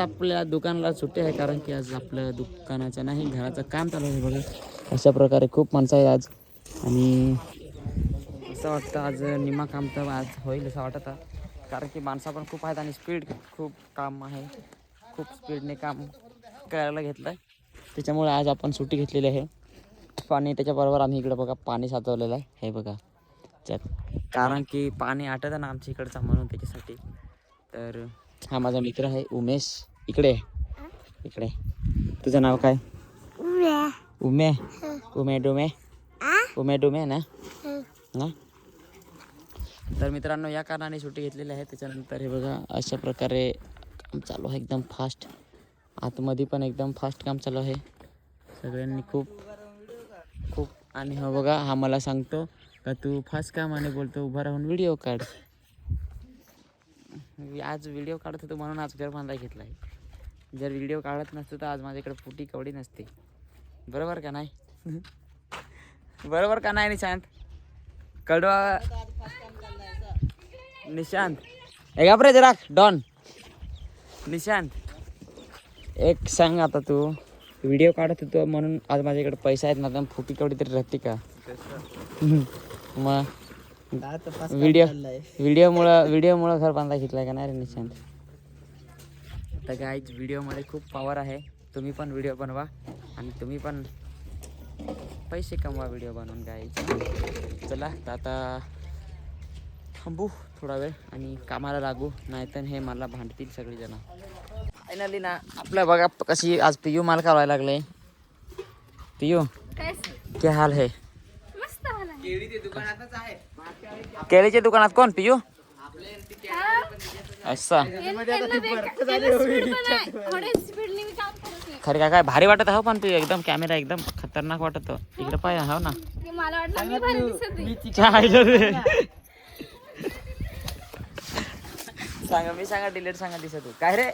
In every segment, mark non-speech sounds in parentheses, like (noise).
आपल्या दुकानाला सुट्टी आहे कारण की आज आपलं दुकानाचं नाही घराचं काम चालू आहे बघा. अशा प्रकारे खूप माणसं आहे आज. आणि असं वाटतं आज निमा काम तर आज होईल असं वाटत कारण की माणसं पण खूप आहेत आणि स्पीड खूप काम आहे. खूप स्पीडने काम करायला घेतलं आहे त्याच्यामुळे आज आपण सुट्टी घेतलेली आहे. पाणी त्याच्याबरोबर आम्ही इकडं बघा पाणी साचवलेलं आहे. हे बघा. त्यात कारण की पाणी आटत ना आमच्या इकडचा म्हणून त्याच्यासाठी. तर हा माझा मित्र आहे उमेश. इकडे. इकडे. तुझं नाव काय? उमे उमे डुमे उमे डुमे ना? ना? तर मित्रांनो या कारणाने सुट्टी घेतलेली आहे. त्याच्यानंतर हे बघा अशा प्रकारे काम चालू आहे. एकदम फास्ट आतमध्ये पण एकदम फास्ट काम चालू आहे. सगळ्यांनी खूप खूप आणि हा बघा हा मला सांगतो का तू फास्ट काम आणि बोलतो उभा राहून व्हिडिओ काढ. आज व्हिडिओ काढत होतो म्हणून आज घर बांधाय घेतला आहे जर व्हिडिओ काढत नसतो तर आज माझ्याकडे फुटी कवडी नसते. बरोबर का नाही? (laughs) बरोबर का नाही निशांत? कडवा निशांत. एक आपरे जरा डॉन. निशांत. एक सांग आता तू. व्हिडिओ काढत होतो म्हणून आज माझ्याकडे पैसा आहेत ना तर फुटी कवडी तरी राहते का? (laughs) मग व्हिडिओ व्हिडिओमुळं व्हिडिओमुळं घर बांधा घेतलाय का नाही रे निशांत? तर गाईज व्हिडिओमध्ये खूप पॉवर आहे. तुम्ही पण व्हिडिओ बनवा आणि तुम्ही पण पैसे कमवा व्हिडिओ बनवून गाईज चला तर आता थांबू थोडा वेळ आणि कामाला लागू नाहीतर हे मला भांडतील सगळीजण. फायनली ना आपल्या बघा कशी आज पियू माल करायला लागले. पियू क्या हाल है? केळीच्या दुकानात कोण पियू? असा स्पीडने मी काम करत नाही. खरे काय काय भारी वाटत हो पण पियू एकदम कॅमेरा एकदम खतरनाक वाटत इकडे पाय हो ना. ते मला वाटलं मी भारी दिसत नाही. चायलं रे. सांगा मी सांगा डिलेट सांगा दिसत हो. काय रे?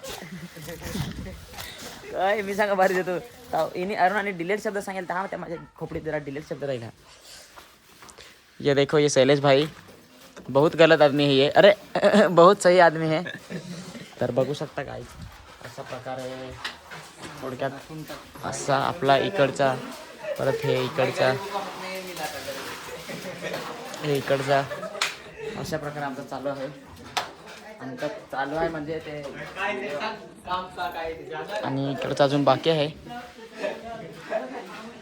काय मी सांगा भारी देतो इनी अरुण आणि डिलेट शब्द सांगेल तर त्या माझ्या खोपडीत जरा डिलेट शब्द राहिला. ये देखो ये शैलेश भाई. बहुत गलत आदमी है ये। अरे (laughs) बहुत सही आदमी है। तर बघू शकता काय अशा प्रकारे थोडक्यात असा आपला इकडचा परत हे इकडचा. हे इकडचा. अशा प्रकारे आमचा चालू आहे. आमचं चालू आहे म्हणजे ते आणि इकडचं अजून बाकी आहे.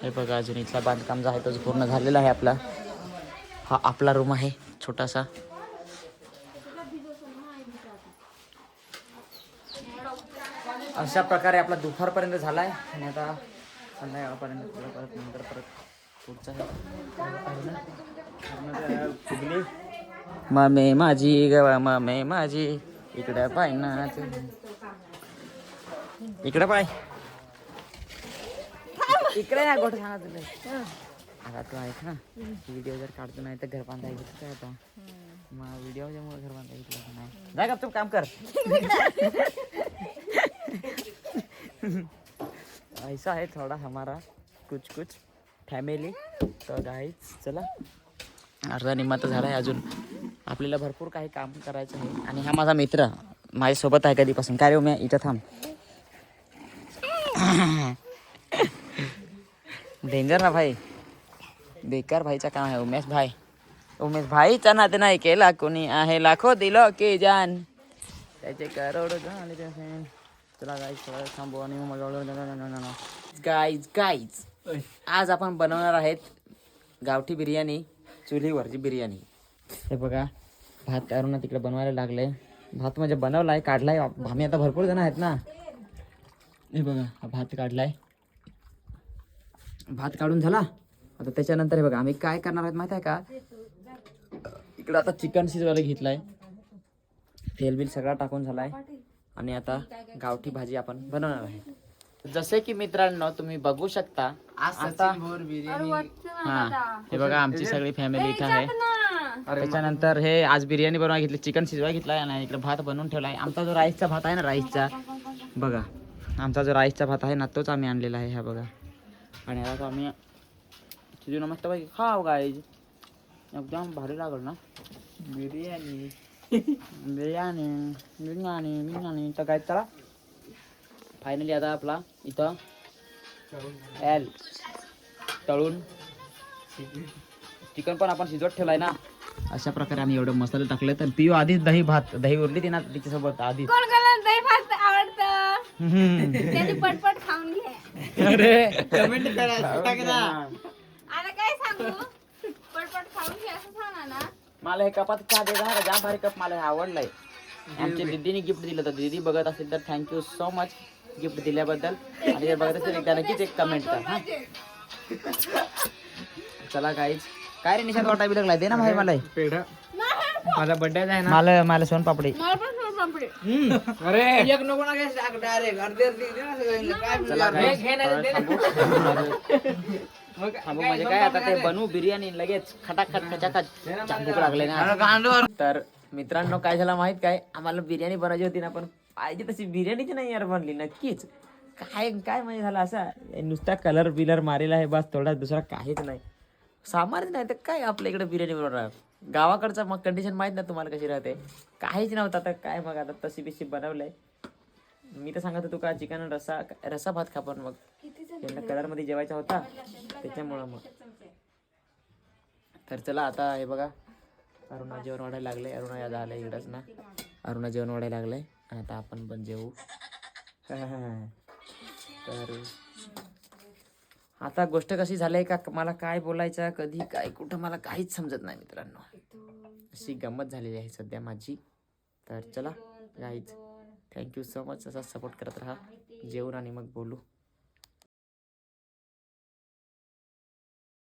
हे बघा अजून इथला बांधकाम जो आहे तो पूर्ण झालेला आहे आपला. हा आपला रूम आहे. छोटासा. अशा प्रकारे आपला दुपारपर्यंत झाला आहे आणि आता संध्याकाळपर्यंत परत नंतर परत पुढचा मामे माझी गवा मामे माझी. इकडं पाय ना इकडं पाय. इकडे ना गोठ सांगा तुला आता तू ऐक ना व्हिडिओ जर काढतो नाही तर घर बांधा घेतलं काय आता? मग व्हिडिओ ज्यामुळे घर बांधा घेतलं नाही. जाय का तू काम कर. (laughs) ऐसा है थोड़ा हमारा कुछ कुछ फॅमिली तर गाईच चला. अर्धा निम्मा तर झाला आहे अजून. आपल्याला भरपूर काही काम करायचं आहे. आणि हा माझा मित्र माझ्यासोबत आहे कधीपासून. काय रे मी इथं थांब. (coughs) डेंजर ना भाई. बेकार भाईचा काम आहे उमेश भाई. उमेश भाईचा नाते नाही केला कोणी आहे लाखो दिलो की जान. त्याचे करोडो चला गाईज थांबू आणि गाईज गाईज आज आपण बनवणार आहेत गावठी बिर्याणी चुलीवरची बिर्याणी. हे बघा भात काढून तिकडे बनवायला लागले. भात म्हणजे बनवलाय काढलाय. आम्ही आता भरपूर जण आहेत ना. हे बघा हा भात काढलाय. भात काढून झाला. आता त्याच्यानंतर हे बघा आम्ही काय करणार आहेत माहिती आहे का? इकडं आता चिकन शिजवायला घेतलाय. तेल बिल सगळा टाकून झालाय. आणि आता गावठी भाजी आपण बनवणार आहे. जसे की मित्रांनो तुम्ही बघू शकता आता हा. हे बघा आमची सगळी फॅमिली इथं आहे. त्याच्यानंतर हे आज बिर्याणी बनवा घेतली चिकन शिजवा घेतलाय आणि इकडे भात बनवून ठेवलाय. आमचा जो राईसचा भात आहे ना राईसचा बघा. आमचा जो राईसचा भात आहे ना तोच आम्ही आणलेला आहे हा बघा. आणि आता तो आम्ही शिजून मस्त पाहिजे खाव गाईज एकदम भारी लागल ना बिर्याणी बिर्याणी बिर्याणी बिर्याणी तर काय चला फायनली आता आपला इथं एल तळून चिकन पण आपण शिजवत ठेवलाय ना अशा प्रकारे आम्ही एवढं मसाले टाकले तर पिऊ आधीच दही भात दही उरली ती ना तिच्यासोबत आधीच कोण कोणाला दही भात आवडतं त्याने पटपट खाऊन घे अरे काय सांगू पटपट खाऊन घे असं सांगा ना. मला हे कपात का दे का जाम भारी कप मला हे आवडलाय. आमच्या दीदीने गिफ्ट दिलं तर दीदी बघत असेल तर थँक्यू सो मच गिफ्ट दिल्याबद्दल. आणि जर बघत असेल एकदा नक्कीच एक कमेंट कर हा? चला काहीच काय रे निशांत वाटा बी लागलाय? दे ना भाई मला हे. पेढा. माझा बर्थडे आहे ना? मला मला सोन पापडी. मला पण सोड पापडी. अरे. एक नको ना काय डायरेक्ट अर्धे अर्धे दे ना सगळ्यांना. काय चला guys, थांबू म्हणजे काय आता ते बनवू बिर्याणी लगेच खटाखट खचाखट चांगूक लागले ना. तर मित्रांनो काय झालं माहीत काय? आम्हाला बिर्याणी बनवायची होती ना पण पाहिजे तशी बिर्याणीची नाही यार बनली नक्कीच. काय काय म्हणजे झालं असा? नुसता कलर बिलर मारेला आहे बस थोडा दुसरा काहीच नाही. सामानच नाही तर काय आपल्या इकडे बिर्याणी बनवणार? गावाकडचं मग कंडिशन माहीत ना तुम्हाला कशी राहते. काहीच नव्हतं आता काय मग आता तशी बिशी बनवलंय? मी तर सांगत होतो का चिकन रसा रसा भात खा पण मग. त्यांना कलरमध्ये जेवायचा होता त्याच्यामुळं मग. तर चला आता हे बघा अरुणा जेवण वाढायला लागले अरुणा या झालं इकडंच ना. अरुणा जेवण वाढायला लागलंय. आता आपण पण जेवू. (laughs) तर आता गोष्ट कशी झाली का मला काय बोलायचं कधी काय कुठं मला काहीच समजत नाही मित्रांनो. अशी गंमत झालेली आहे सध्या माझी. तर चला गाईच थँक्यू सो मच असा सपोर्ट करत राहा. जेवण आणि मग बोलू.